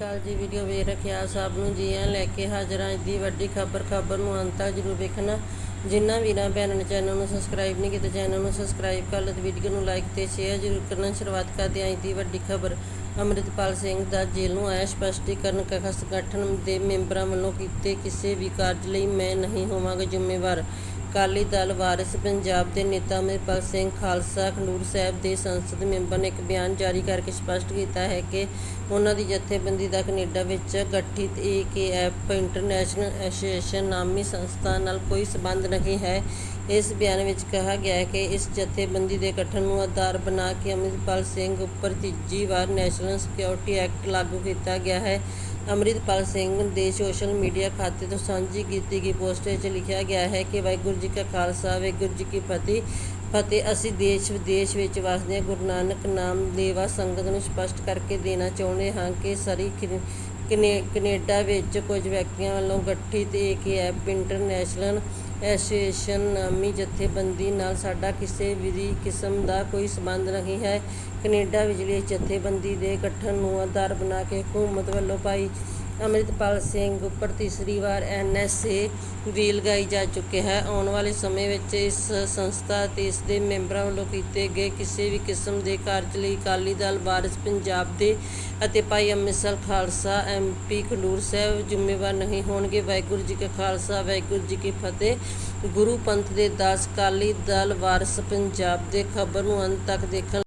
ਅਕਾਲ ਜੀ ਵੀਡੀਓ ਵੇਖ ਰੱਖਿਆ। ਸਭ ਨੂੰ ਜੀ ਆਇਆਂ ਲੈ ਕੇ ਹਾਜ਼ਰ। ਅੱਜ ਦੀ ਵੱਡੀ ਖਬਰ ਖਬਰ ਨੂੰ ਅੰਤ ਤੱਕ ਜਰੂਰ ਵੇਖਣਾ। ਜਿਨ੍ਹਾਂ ਵੀਰਾਂ ਭੈਣਾਂ ਨੇ ਚੈਨਲ ਨੂੰ ਸਬਸਕ੍ਰਾਈਬ ਨਹੀਂ ਕੀਤਾ ਚੈਨਲ ਨੂੰ ਸਬਸਕ੍ਰਾਈਬ ਕਰ ਲਓ ਤੇ ਵੀਡੀਓ ਨੂੰ ਲਾਈਕ ਤੇ ਸ਼ੇਅਰ ਜਰੂਰ ਕਰਨਾ। ਸ਼ੁਰੂਆਤ ਕਰਦੇ ਹਾਂ ਅੱਜ ਦੀ ਵੱਡੀ ਖਬਰ। ਅੰਮ੍ਰਿਤਪਾਲ ਸਿੰਘ ਦਾ ਜੇਲ੍ਹ ਨੂੰ ਆਇਆ ਸਪਸ਼ਟੀਕਰਨ। ਕਥਾ ਸੰਗਠਨ ਦੇ ਮੈਂਬਰਾਂ ਵੱਲੋਂ ਕੀਤੇ ਕਿਸੇ ਵੀ ਕਾਰਜ ਲਈ ਮੈਂ ਨਹੀਂ ਹੋਵਾਂਗਾ ਜ਼ਿੰਮੇਵਾਰ। ਅਕਾਲੀ ਦਲ ਵਾਰਿਸ ਪੰਜਾਬ ਦੇ ਨੇਤਾ ਅੰਮ੍ਰਿਤਪਾਲ ਸਿੰਘ ਖਾਲਸਾ ਖੰਡੂਰ ਸਾਹਿਬ ਦੇ ਸੰਸਦ ਮੈਂਬਰ ਨੇ ਇੱਕ ਬਿਆਨ ਜਾਰੀ ਕਰਕੇ ਸਪਸ਼ਟ ਕੀਤਾ ਹੈ ਕਿ ਉਹਨਾਂ ਦੀ ਜਥੇਬੰਦੀ ਦਾ ਕੈਨੇਡਾ ਵਿੱਚ ਗਠਿਤ ਏਕੇਐਫ ਇੰਟਰਨੈਸ਼ਨਲ ਐਸੋਸੀਏਸ਼ਨ ਨਾਮੀ ਸੰਸਥਾ ਨਾਲ ਕੋਈ ਸਬੰਧ ਨਹੀਂ ਹੈ। ਇਸ ਬਿਆਨ ਵਿੱਚ ਕਿਹਾ ਗਿਆ ਹੈ ਕਿ ਇਸ ਜਥੇਬੰਦੀ ਦੇ ਗਠਨ ਨੂੰ ਆਧਾਰ ਬਣਾ ਕੇ ਅੰਮ੍ਰਿਤਪਾਲ ਸਿੰਘ ਉੱਪਰ ਤੀਜੀ ਵਾਰ ਨੈਸ਼ਨਲ ਸਿਕਿਉਰਿਟੀ ਐਕਟ ਲਾਗੂ ਕੀਤਾ ਗਿਆ ਹੈ। ਅੰਮ੍ਰਿਤਪਾਲ ਸਿੰਘ ਦੇ ਸੋਸ਼ਲ ਮੀਡੀਆ ਖਾਤੇ ਤੋਂ ਸਾਂਝੀ ਕੀਤੀ ਗਈ ਪੋਸਟ ਵਿੱਚ ਲਿਖਿਆ ਗਿਆ ਹੈ ਕਿ ਵਾਹਿਗੁਰੂ ਜੀ ਕਾ ਖਾਲਸਾ, ਵਾਹਿਗੁਰੂ ਜੀ ਕੀ ਫਤਿਹ। ਫਤਿਹ ਅਸੀਂ ਦੇਸ਼ ਵਿਦੇਸ਼ ਵਿੱਚ ਵਸਦੇ ਹਾਂ। ਗੁਰੂ ਨਾਨਕ ਨਾਮ ਲੇਵਾ ਸੰਗਤ ਨੂੰ ਸਪਸ਼ਟ ਕਰਕੇ ਦੇਣਾ ਚਾਹੁੰਦੇ ਹਾਂ ਕਿ ਸਰੀ ਕੈਨੇਡਾ ਵਿੱਚ ਕੁਝ ਵਿਅਕਤੀਆਂ ਵੱਲੋਂ ਗਠਿਤ ਏਕੇਐਫ ਇੰਟਰਨੈਸ਼ਨਲ ਐਸੋਸੀਏਸ਼ਨ ਨਾਮੀ ਜਥੇਬੰਦੀ ਨਾਲ ਸਾਡਾ ਕਿਸੇ ਵੀ ਕਿਸਮ ਦਾ ਕੋਈ ਸੰਬੰਧ ਨਹੀਂ ਹੈ। ਕੈਨੇਡਾ ਵਿਚਲੀ ਇਸ ਜਥੇਬੰਦੀ ਦੇ ਗਠਨ ਨੂੰ ਆਧਾਰ ਬਣਾ ਕੇ ਹਕੂਮਤ ਵੱਲੋਂ ਭਾਈ ਅੰਮ੍ਰਿਤਪਾਲ ਸਿੰਘ ਉੱਪਰ ਤੀਸਰੀ ਵਾਰ ਐਨਐਸਏ ਵੀ ਲਗਾਈ ਜਾ ਚੁੱਕੀ ਹੈ। ਆਉਣ ਵਾਲੇ ਸਮੇਂ ਵਿੱਚ ਇਸ ਸੰਸਥਾ ਅਤੇ ਇਸ ਦੇ ਮੈਂਬਰਾਂ ਵੱਲੋਂ ਕੀਤੇ ਗਏ ਕਿਸੇ ਵੀ ਕਿਸਮ ਦੇ ਕਾਰਜ ਲਈ ਅਕਾਲੀ ਦਲ ਵਾਰਿਸ ਪੰਜਾਬ ਦੇ ਅਤੇ ਭਾਈ ਅੰਮ੍ਰਿਤਸਰ ਖਾਲਸਾ ਐਮਪੀ ਖਡੂਰ ਸਾਹਿਬ ਜ਼ਿੰਮੇਵਾਰ ਨਹੀਂ ਹੋਣਗੇ। ਵਾਹਿਗੁਰੂ ਜੀ ਕਾ ਖਾਲਸਾ, ਵਾਹਿਗੁਰੂ ਜੀ ਕੀ ਫਤਿਹ। ਗੁਰੂ ਪੰਥ ਦੇ ਦਾਸ ਅਕਾਲੀ ਦਲ ਵਾਰਸ ਪੰਜਾਬ ਦੇ ਖਬਰ ਨੂੰ ਅੰਤ ਤੱਕ ਦੇਖਣ